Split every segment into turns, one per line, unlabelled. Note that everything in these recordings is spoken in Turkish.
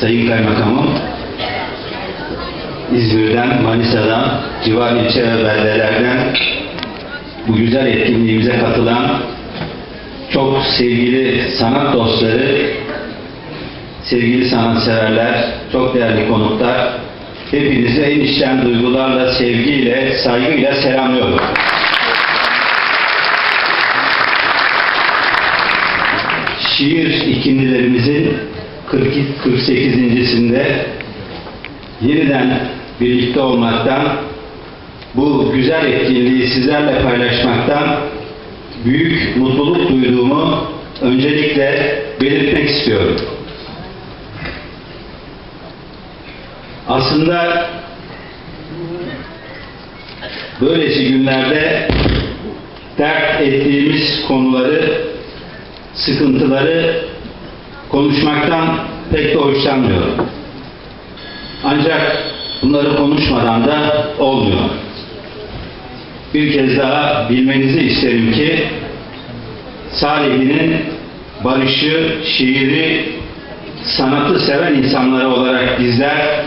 Sayın Kaymakamım, İzmir'den, Manisa'dan, civar ilçe ve beldelerden bu güzel etkinliğimize katılan çok sevgili sanat dostları, sevgili sanatseverler, çok değerli konuklar, hepinizi en içten duygularla, sevgiyle, saygıyla selamlıyorum. Şiir ikindilerimizin 42 48.sinde yeniden birlikte olmaktan, bu güzel etkinliği sizlerle paylaşmaktan büyük mutluluk duyduğumu öncelikle belirtmek istiyorum. Aslında böylesi günlerde dert ettiğimiz konuları, sıkıntıları konuşmaktan pek de hoşlanmıyorum. Ancak bunları konuşmadan da olmuyor. Bir kez daha bilmenizi isterim ki Salih'in barışı, şiiri, sanatı seven insanları olarak bizler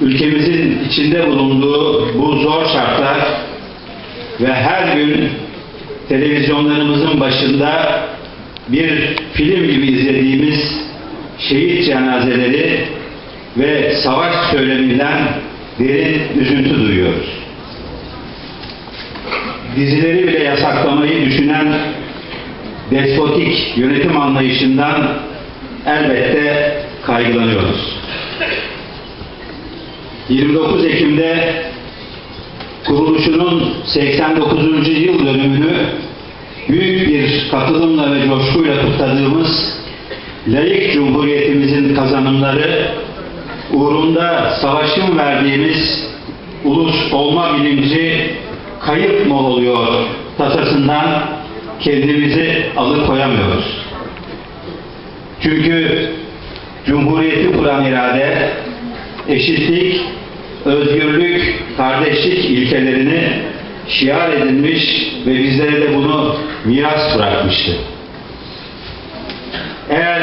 ülkemizin içinde bulunduğu bu zor şartlar ve her gün televizyonlarımızın başında bir film gibi izlediğimiz şehit cenazeleri ve savaş söyleminden derin üzüntü duyuyoruz. Dizileri bile yasaklamayı düşünen despotik yönetim anlayışından elbette kaygılanıyoruz. 29 Ekim'de kuruluşunun 89. yıl dönümünü büyük bir katılımla ve coşkuyla kutladığımız layık cumhuriyetimizin kazanımları uğrunda savaşın verdiğimiz ulus olma bilinci kayıp mı oluyor tasasından kendimizi alıkoyamıyoruz. Çünkü Cumhuriyeti kuran irade eşitlik, özgürlük, kardeşlik ilkelerini şiar edilmiş ve bizlere de bunu miras bırakmıştı. Eğer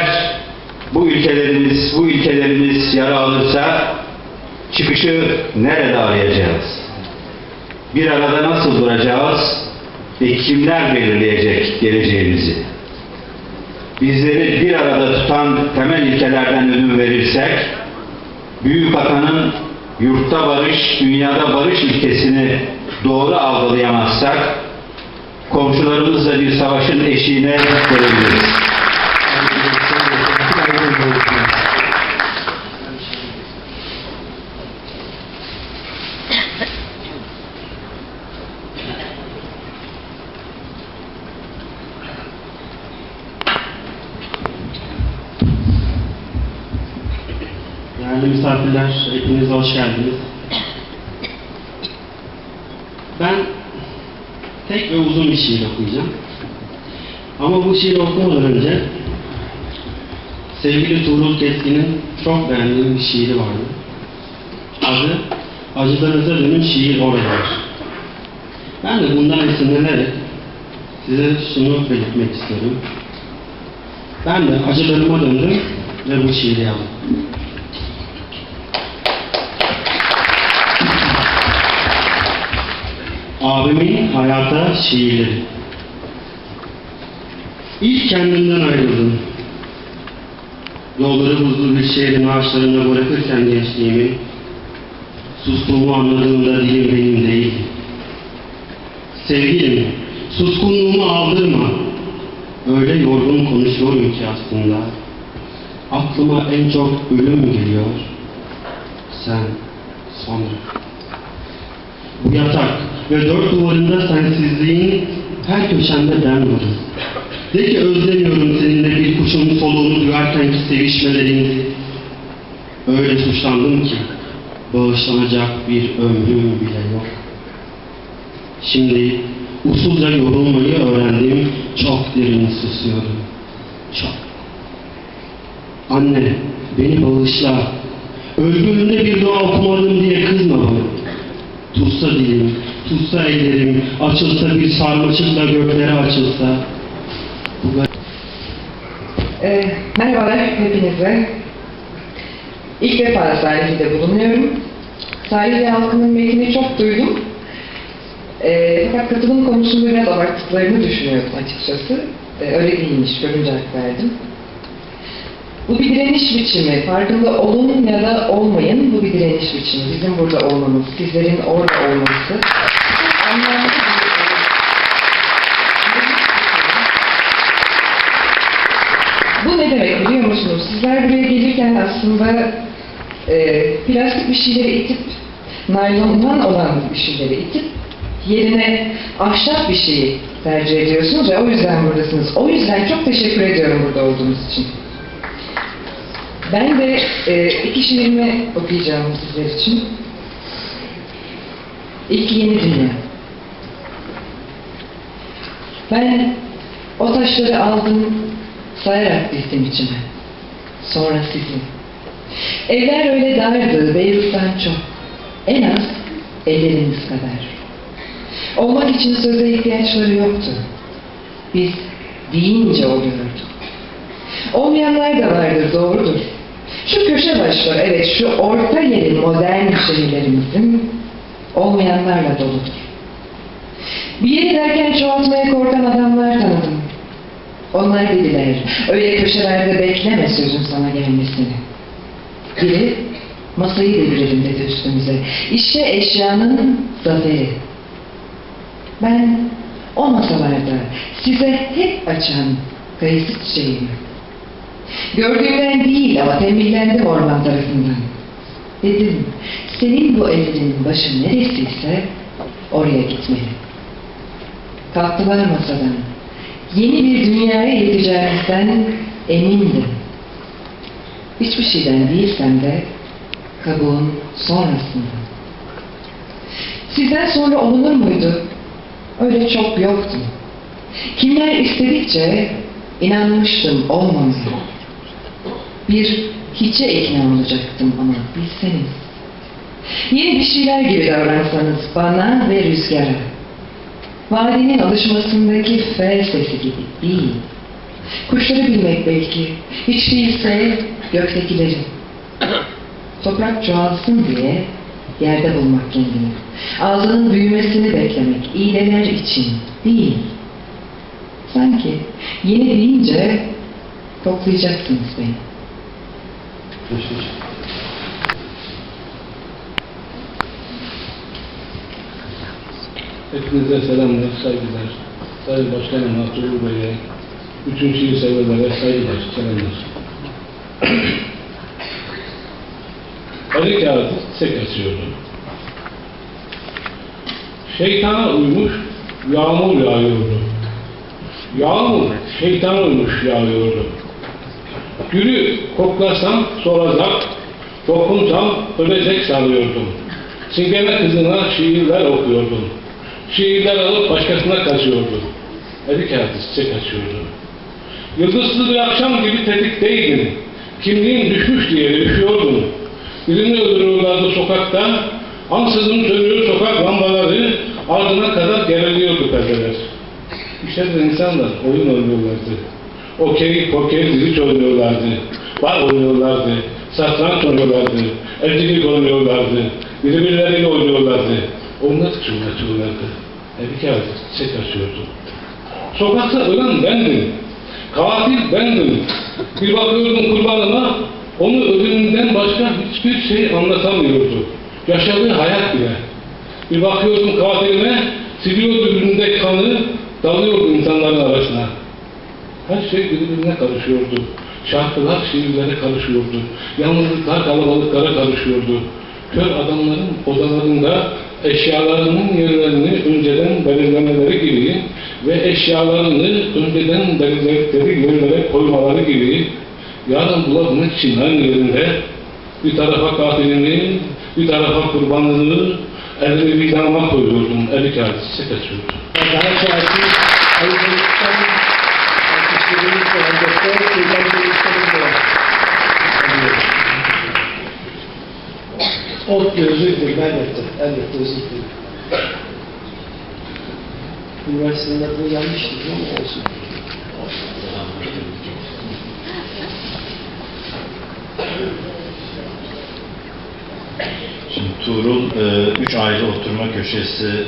bu ülkelerimiz, bu ülkelerimiz yara alırsa çıkışı nerede arayacağız? Bir arada nasıl duracağız ve kimler belirleyecek geleceğimizi? Bizleri bir arada tutan temel ilkelerden ödün verirsek, Büyük Atanın yurtta barış, dünyada barış ilkesini doğru algılayamazsak, komşularımızla bir savaşın eşiğine gelebiliriz.
Değerli misafirler, hepiniz hoş geldiniz. Ben tek ve uzun bir şiir okuyacağım. Ama bu şiiri okumadan önce sevgili Tuğrul Keskin'in çok beğendiğim bir şiiri vardı. Adı Acılarınıza Dönün Şiir Oralar. Ben de bundan esinlenerek size şunu belirtmek istiyorum. Ben de acılarıma döndüm ve bu şiiri yazdım. Abimin hayata şiirleri. İlk kendimden ayrıldım. Yolları buzlu bir şehrin ağaçlarına bırakırken gençliğimi, sustuğumu anladığımda dilim benim değil. Sevgilim, suskunluğumu aldırma. Öyle yorgun konuşuyorum ki aslında. Aklıma en çok ölüm geliyor. Sen sonra. Bu yatak ve dört duvarında sensizliğin her köşende ben varım. De ki özlemiyorum seninle bir kuşun soluğunu duyarken ki sevişmelerinizi. Öyle suçlandım ki bağışlanacak bir ömrüm bile yok. Şimdi usulca yorulmayı öğrendim, çok derin susuyorum. Çok. Anne, beni bağışla. Öldüğümde bir dua okumadım diye kızma bana. Tutsa dilim, tutsa ellerim, açılsa bir sarmaşıkla göklere açılsa. Bu
Ee, merhabalar hepinize. İlk defa Salihli'de bulunuyorum. Salihli halkının metnini çok duydum. Ee, fakat katılım konusunda biraz abarttıklarını düşünüyordum açıkçası. Ee, öyle değilmiş, görünce verdim. Bu bir direniş biçimi. Farkında olun ya da olmayın bu bir direniş biçimi. Bizim burada olmamız, sizlerin orada olması. Bu ne demek biliyor musunuz? Sizler buraya gelirken aslında e, plastik bir şeyleri itip, naylondan olan bir şeyleri itip, yerine ahşap bir şeyi tercih ediyorsunuz ve o yüzden buradasınız. O yüzden çok teşekkür ediyorum burada olduğunuz için. Ben de e, iki şiirimi okuyacağım sizler için. İlk yeni dünya. Ben o taşları aldım, sayarak dizdim içime. Sonra sizi. Evler öyle dardı, Beyrut'tan çok. En az elleriniz kadar. Olmak için söze ihtiyaçları yoktu. Biz deyince oluyorduk. Olmayanlar da vardır, doğrudur. Şu köşe başları, evet şu orta yerin modern şehirlerimizin olmayanlarla doludur. Bir yere derken çoğaltmaya korkan adamlar tanıdım. Onlar dediler, öyle köşelerde bekleme sözün sana gelmesini. Biri, masayı devirelim dedi üstümüze. İşte eşyanın zaferi. Ben o masalarda size hep açan kayısı çiçeğim. Gördüğümden değil ama tembihlendim orman tarafından. Dedim, senin bu ellerinin başı neresiyse oraya gitmeli. Kalktılar masadan. Yeni bir dünyaya yeteceğimizden emindim. Hiçbir şeyden değilsem de kabuğun sonrasında. Sizden sonra olunur muydu? Öyle çok yoktu. Kimler istedikçe inanmıştım olmamaya. Bir hiçe ikna olacaktım ama bilseniz. Yeni bir şeyler gibi davransanız bana ve rüzgara. Vadinin alışmasındaki fel sesi gibi değil. Kuşları bilmek belki, hiç değilse göktekileri. Toprak çoğalsın diye yerde bulmak kendini. Ağzının büyümesini beklemek, iyileler için değil. Sanki yeni deyince koklayacaksınız beni.
Hepinize selamlar, saygılar. Sayın Başkanım Abdullah Bey'e, bütün şiir severlere saygılar, selamlar. Ali kağıdı çek açıyordu. Şeytana uymuş, yağmur yağıyordu. Yağmur şeytana uymuş yağıyordu. Gülü koklasam solacak, dokunsam ölecek sanıyordum. Singene kızına şiirler okuyordum. Şiirler alıp başkasına kaçıyordu. Eli kağıdı çiçek açıyordu. Yıldızlı bir akşam gibi tetikteydin. Kimliğin düşmüş diye üşüyordun. Birini öldürüyorlardı sokakta. Ansızın sönüyor sokak lambaları. Ardına kadar geriliyordu perdeler. İşte de insanlar oyun oynuyorlardı. Okey, pokey, ziliç oynuyorlardı. Bar oynuyorlardı. Satranç oynuyorlardı. Evcilik oynuyorlardı. Birbirleriyle oynuyorlardı. Onlar çuğlatıyorlardı. Evi kağıdı çiçek açıyordu. Sokakta ölen bendim. Katil bendim. Bir bakıyordum kurbanıma, onu ölümünden başka hiçbir şey anlatamıyordu. Yaşadığı hayat bile. Bir bakıyordum katiline, siliyordu yüzünde kanı, dalıyordu. Her şey birbirine karışıyordu. Şarkılar şiirlere karışıyordu. Yalnızlıklar kalabalıklara karışıyordu. Kör adamların odalarında eşyalarının yerlerini önceden belirlemeleri gibi ve eşyalarını önceden belirledikleri yerlere koymaları gibi yarın bulabilmek için aynı yerinde bir tarafa katilini, bir tarafa kurbanını elini vicdanıma koyuyordum. Eli kağıdı çiçek açıyordum.
Daha şahsi Ot özür dilerim elbette. Elbette özür dilerim. Üniversitenin adını yanlış dedim ama olsun.
Tuğrul e, üç ayrı oturma köşesi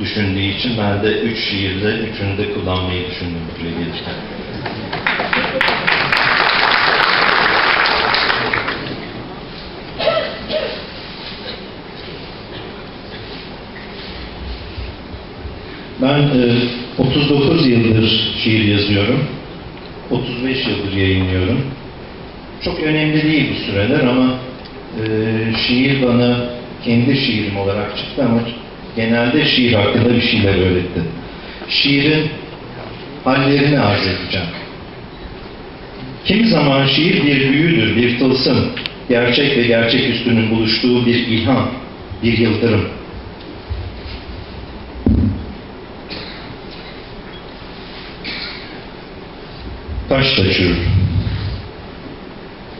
düşündüğü için ben de üç şiirde üçünü de kullanmayı düşündüm buraya gelirken. Ben e, 39 yıldır şiir yazıyorum. 35 yıldır yayınlıyorum. Çok önemli değil bu süreler ama e, şiir bana kendi şiirim olarak çıktı ama genelde şiir hakkında bir şeyler öğretti. Şiirin hallerini arz edeceğim. Kimi zaman şiir bir büyüdür, bir tılsım, gerçek ve gerçeküstünün buluştuğu bir ilham, bir yıldırım. Taş çürür.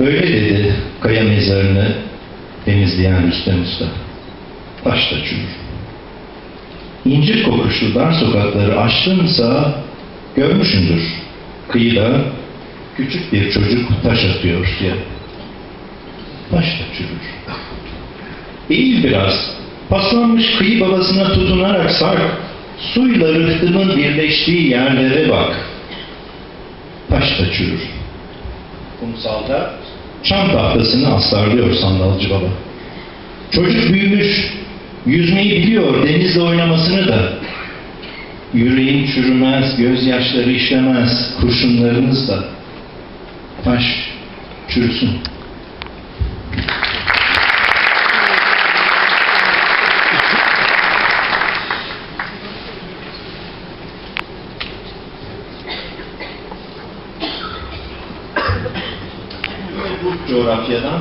Öyle dedi kaya mezarını temizleyen Rüstem Usta. Taş çürür. İncir kokuşlu dar sokakları açtınsa görmüşündür. Kıyıda küçük bir çocuk taş atıyor suya. Taş da çürür. Eğil biraz. Paslanmış kıyı babasına tutunarak sark. Suyla rıhtımın birleştiği yerlere bak. Taş da çürür. Kumsalda çam tahtasını astarlıyor sandalcı baba. Çocuk büyümüş, yüzmeyi biliyor, denizle oynamasını da. Yüreğin çürümez, gözyaşları işlemez, kurşunlarınız da. Taş çürüsün. coğrafyadan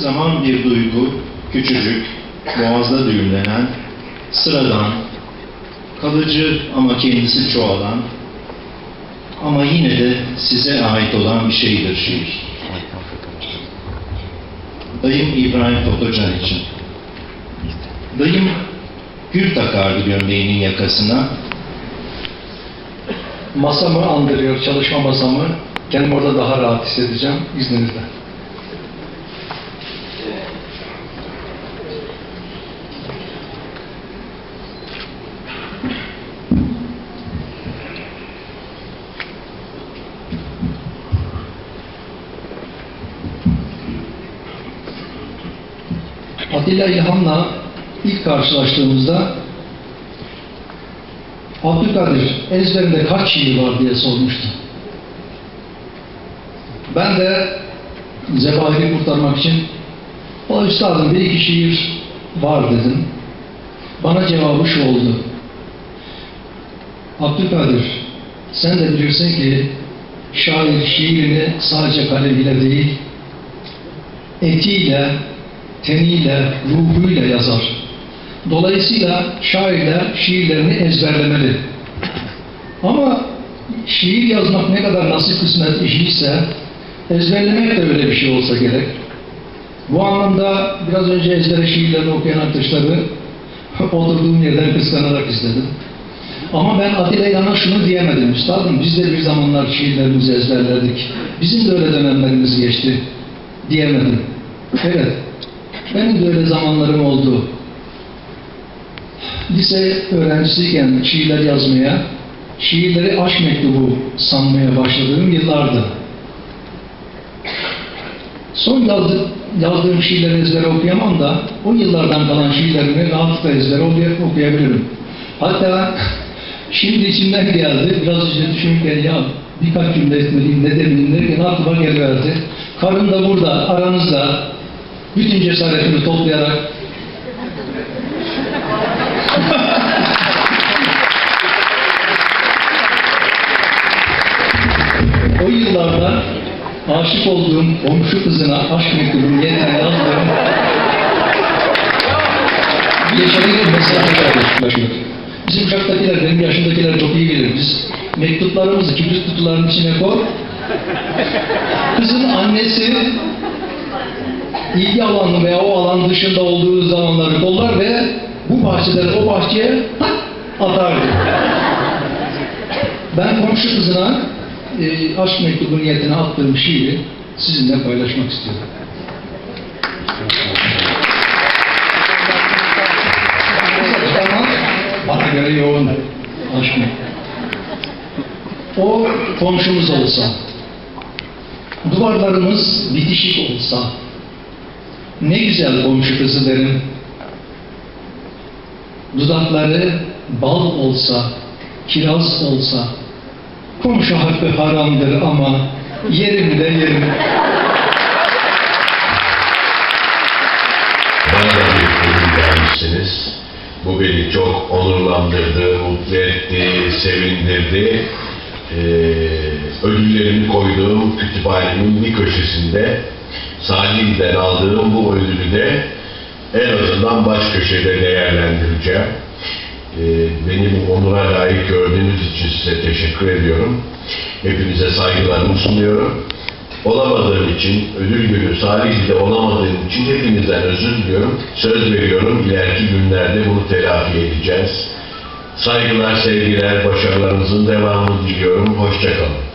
zaman bir duygu küçücük, boğazda düğümlenen, sıradan, kalıcı ama kendisi çoğalan ama yine de size ait olan bir şeydir şiir. Dayım İbrahim Totocan için. Dayım gül takardı gömleğinin yakasına,
Masamı andırıyor, çalışma masamı. Kendimi orada daha rahat hissedeceğim izninizle. Atilla İlhan'la ilk karşılaştığımızda Abdülkadir ezberinde kaç şiir var diye sormuştu. Ben de Zebahir'i kurtarmak için o üstadım bir iki şiir var dedim. Bana cevabı şu oldu. Abdülkadir sen de bilirsin ki şair şiirini sadece kalemiyle değil etiyle, teniyle, ruhuyla yazar. Dolayısıyla şairler şiirlerini ezberlemeli. Ama şiir yazmak ne kadar nasip kısmet işiyse ezberlemek de öyle bir şey olsa gerek. Bu anlamda biraz önce ezbere şiirlerini okuyan arkadaşları oturduğum yerden kıskanarak izledim. Ama ben Atilla İlhan'a şunu diyemedim. Üstadım biz de bir zamanlar şiirlerimizi ezberledik. Bizim de öyle dönemlerimiz geçti. Diyemedim. Evet. Benim de öyle zamanlarım oldu lise öğrencisiyken şiirler yazmaya, şiirleri aşk mektubu sanmaya başladığım yıllardı. Son yazdı, yazdığım şiirleri ezbere okuyamam da o yıllardan kalan şiirlerimi rahatlıkla ezbere okuy- okuyabilirim. Hatta şimdi içimden geldi, biraz önce düşünürken ya birkaç cümle etmeliyim, ne demeyeyim derken aklıma geliverdi. Karım da burada, aranızda bütün cesaretimi toplayarak O yıllarda aşık olduğum komşu kızına aşk mektubumu yeniden yazdığım bir mesafeler yaklaşıyor. Bizim kuşaktakiler, benim yaşımdakiler çok iyi bilir. Biz mektuplarımızı kibrit kutularının içine koy. Kızın annesi ilgi alanı veya o alan dışında olduğu zamanları kollar ve bu bahçeden o bahçeye atardı. Ben komşu kızına e, aşk mektubu niyetine attığım şiiri sizinle paylaşmak istiyorum. Bana yoğun aşk. O komşumuz olsa, duvarlarımız bitişik olsa, ne güzel komşu kızı derim. Dudakları bal olsa, kiraz olsa, komşu hakkı haramdır ama yerim de yerim.
Vermişsiniz. Bu beni çok onurlandırdı, mutlu etti, sevindirdi. Ee, ödüllerimi koyduğum kütüphanemin bir köşesinde Salih'den aldığım bu ödülü de en azından baş köşede değerlendireceğim. Ee, beni bu onura layık gördüğünüz için size teşekkür ediyorum. Hepinize saygılarımı sunuyorum. Olamadığım için, ödül günü Salihli'de olamadığım için hepinizden özür diliyorum. Söz veriyorum, ileriki günlerde bunu telafi edeceğiz. Saygılar, sevgiler, başarılarınızın devamını diliyorum. Hoşçakalın.